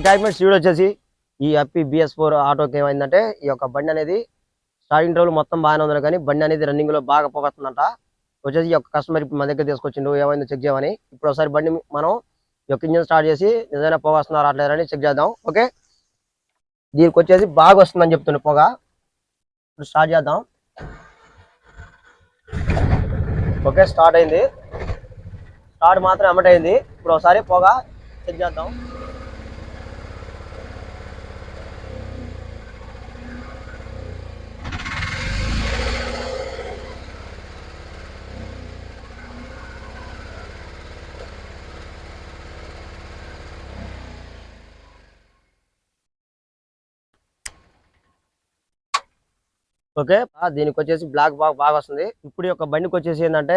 Okay speed వచ్చేసి ఈ అప్పి BS four ఆటోకి ఏమైందంటే ఈ యొక్క బండి అనేది స్టార్టింగ్ రోజులు మొత్తం బాగానే ఉంది కానీ బండి అనేది రన్నింగ్లో బాగా పోగొస్తుందంట. వచ్చేసి ఈ యొక్క కస్టమర్ ఇప్పుడు మన దగ్గర తీసుకొచ్చిండు ఏమైందో చెక్ చేయమని. ఇప్పుడు ఒకసారి బండి మనం ఈ యొక్క ఇంజన్ స్టార్ట్ చేసి నిజంగా పొగ వస్తున్నారు అని చెక్ చేద్దాం. ఓకే దీనికి వచ్చేసి బాగా వస్తుందని చెప్తుండే పొగ. ఇప్పుడు స్టార్ట్ చేద్దాం. ఓకే స్టార్ట్ అయింది. స్టార్ట్ మాత్రం అమ్మటైంది. ఇప్పుడు ఒకసారి పొగ చెక్ చేద్దాం. ఓకే? దీనికి వచ్చేసి బ్లాక్ బాగా బాగా వస్తుంది ఇప్పుడు ఈ యొక్క బండికి వచ్చేసి ఏంటంటే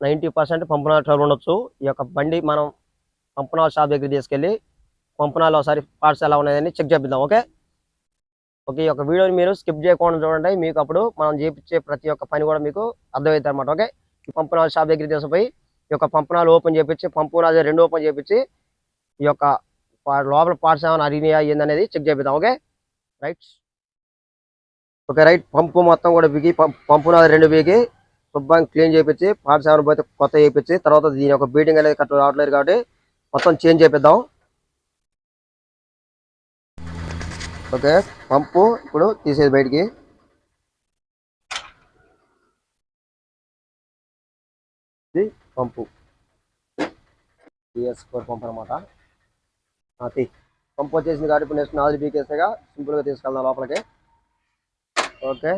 నైంటీ పర్సెంట్ పంపనాల ట్రబుల్ ఉండొచ్చు. ఈ యొక్క బండి మనం పంపనాల షాప్ దగ్గర తీసుకెళ్ళి పంపనాలు ఒకసారి పార్ట్స్ ఎలా ఉన్నాయని చెక్ చేపిద్దాం ఓకే? ఓకే ఈ యొక్క వీడియోని మీరు స్కిప్ చేయకుండా చూడండి. మీకు అప్పుడు మనం చేపించే ప్రతి ఒక్క పని కూడా మీకు అర్థమవుతుంది అనమాట ఓకే? ఈ పంపనాల షాప్ దగ్గర తీసుకుపోయి ఈ యొక్క పంపనాలు ఓపెన్ చేపించి పంపునాలు రెండు ఓపెన్ చేపించి ఈ యొక్క లోపల పార్ట్స్ ఏమైనా అరిగినాయా ఏందనేది చెక్ చేపిద్దాం okay? Right. Okay right. Pump మొత్తం కూడా బిగి పంపు రెండు బిగి. శుభ్రంగా క్లీన్ చేయించి పాఠశాల పోతే కొత్త చేపించి తర్వాత దీని యొక్క బీటింగ్ అనేది కరెక్ట్ రావట్లేదు కాబట్టి మొత్తం చేంజ్ చేపిద్దాం. ఓకే పంపు ఇప్పుడు తీసేది బయటికి. ఇది పంపు. బిఎస్ ఫోర్ పంపు అనమాట తీ. పంపు వచ్చేసింది కాబట్టి ఇప్పుడు నెక్స్ట్ నాలుగు బీకేసేగా సింపుల్గా తీసుకెళ్దాం లోపలికి. ఓకే.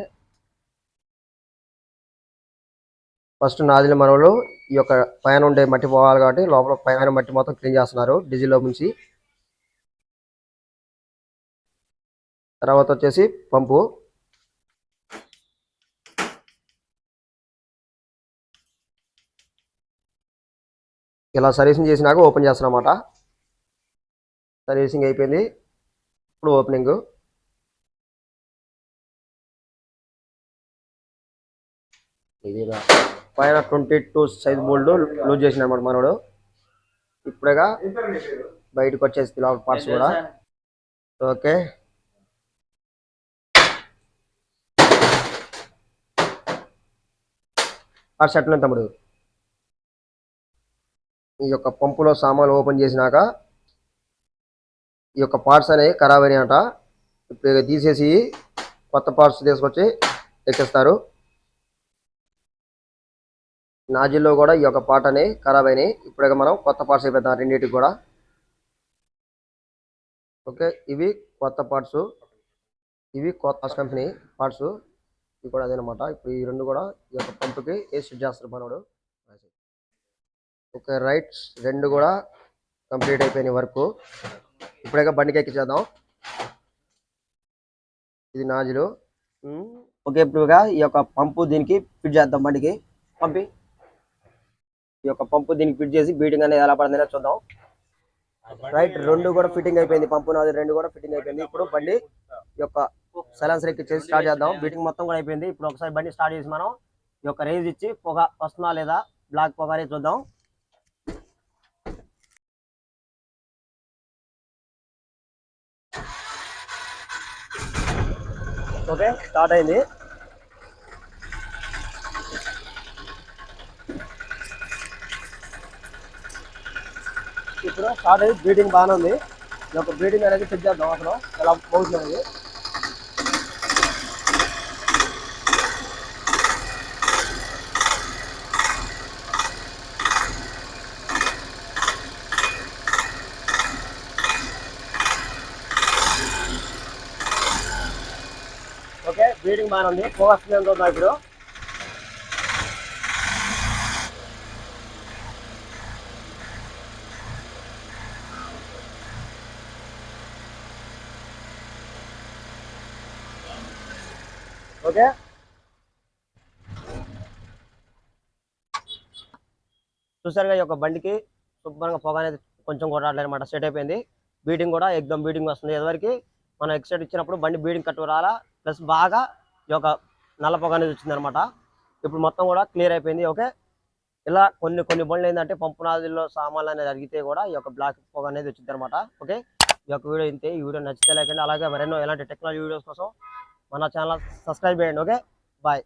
ఫస్ట్ నాదిల మనవలు ఈ యొక్క పైన ఉండే మట్టి పోవాలి కాబట్టి లోపల పైన మట్టి మొత్తం క్లీన్ చేస్తున్నారు డీజిల్లో నుంచి తర్వాత వచ్చేసి పంపు. ఇలా సర్వీసింగ్ చేసినాక ఓపెన్ చేస్తారన్నమాట సర్వీసింగ్ అయిపోయింది. ఇప్పుడు ఓపెనింగ్. ఇది పైన twenty two size bolt loose చేసిన అనమాట మనోడు. ఇప్పుడేగా బయటకు వచ్చేసి లోపల పార్ట్స్ కూడా. ఓకే. పార్ట్స్ ఎట్లా తమ్ముడు. ఈ యొక్క పంపులో సామాన్లు ఓపెన్ చేసినాక ఈ యొక్క పార్ట్స్ అనేవి ఖరాబ్ అయినాయట. ఇప్పుడు తీసేసి కొత్త పార్ట్స్ తీసుకొచ్చి ఎక్కిస్తారు నాజిల్లో కూడా ఈ యొక్క పాట అని ఖరాబ్ అయినాయి ఇప్పుడే మనం కొత్త పార్ట్స్ అయిపోతాం రెండింటికి కూడా. ఓకే ఇవి కొత్త పార్ట్స్. ఇవి కొత్త కంపెనీ పార్ట్స్. ఇవి కూడా అదేనమాట ఇప్పుడు ఈ రెండు కూడా ఈ యొక్క పంపుకి ఏ సెట్ చేస్తారు మనోడు? ఓకే రైట్స్ రెండు కూడా కంప్లీట్ అయిపోయినాయి వర్క్. ఇప్పుడే బండికి ఎక్కించేద్దాం. ఇది నాజులు. ఓకే ఇప్పుడుగా ఈ యొక్క పంపు దీనికి ఫిట్ చేద్దాం బండికి. పంపి. ఈ యొక్క పంపు దీనికి ఫిట్ చేసి బీటింగ్ అనేది ఎలా పడిందో చూద్దాం. రైట్ రెండు కూడా ఫిట్టింగ్ అయిపోయింది పంపు నాది రెండు కూడా ఫిట్టింగ్ అయిపోయింది. ఇప్పుడు బండి ఈ యొక్క సైలెన్సర్ ఎక్కించేసి స్టార్ట్ చేద్దాం. బీటింగ్ మొత్తం కూడా అయిపోయింది. ఇప్పుడు ఒకసారి బండి స్టార్ట్ చేసి మనం ఈ యొక్క రేజ్ ఇచ్చి పొగ వస్తుందా లేదా బ్లాక్ పొగ అనేది చూద్దాం. ఓకే స్టార్ట్ అయింది. ఇప్పుడు స్టార్ట్ అయ్యి బ్రీడింగ్ బాగానే ఉంది. ఈ యొక్క బ్రీడింగ్ అనేది చెక్ చేద్దాం అసలు. ఎలా పోతుంది ఓకే బ్రీడింగ్ బాగానే ఉంది. పోగా వస్తుంది ఇప్పుడు? ఓకే? చూసారుగా ఈ యొక్క బండికి శుభ్రంగా పొగ అనేది కొంచెం కూడా అనమాట సెట్ అయిపోయింది. బీటింగ్ కూడా ఎగ్దమ్ బీటింగ్ వస్తుంది. ఎదువరకు మనం ఎక్సైడ్ ఇచ్చినప్పుడు బండి బీడింగ్ కట్టు రాలా. ప్లస్ బాగా ఈ యొక్క నల్ల పొగ అనేది వచ్చింది అనమాట ఇప్పుడు మొత్తం కూడా క్లియర్ అయిపోయింది. ఓకే? ఇలా కొన్ని కొన్ని బండ్లు ఏంటంటే పంపునాదిలో సామాన్లు అనేది అడిగితే కూడా ఈ యొక్క బ్లాక్ పొగ అనేది వచ్చింది అనమాట ఓకే? ఈ యొక్క వీడియో ఇంతే. ఈ వీడియో నచ్చితే లేకుండా అలాగే మరెన్నో ఎలాంటి టెక్నాలజీ వీడియోస్ కోసం మన ఛానల్ సబ్స్క్రైబ్ చేయండి ఓకే బాయ్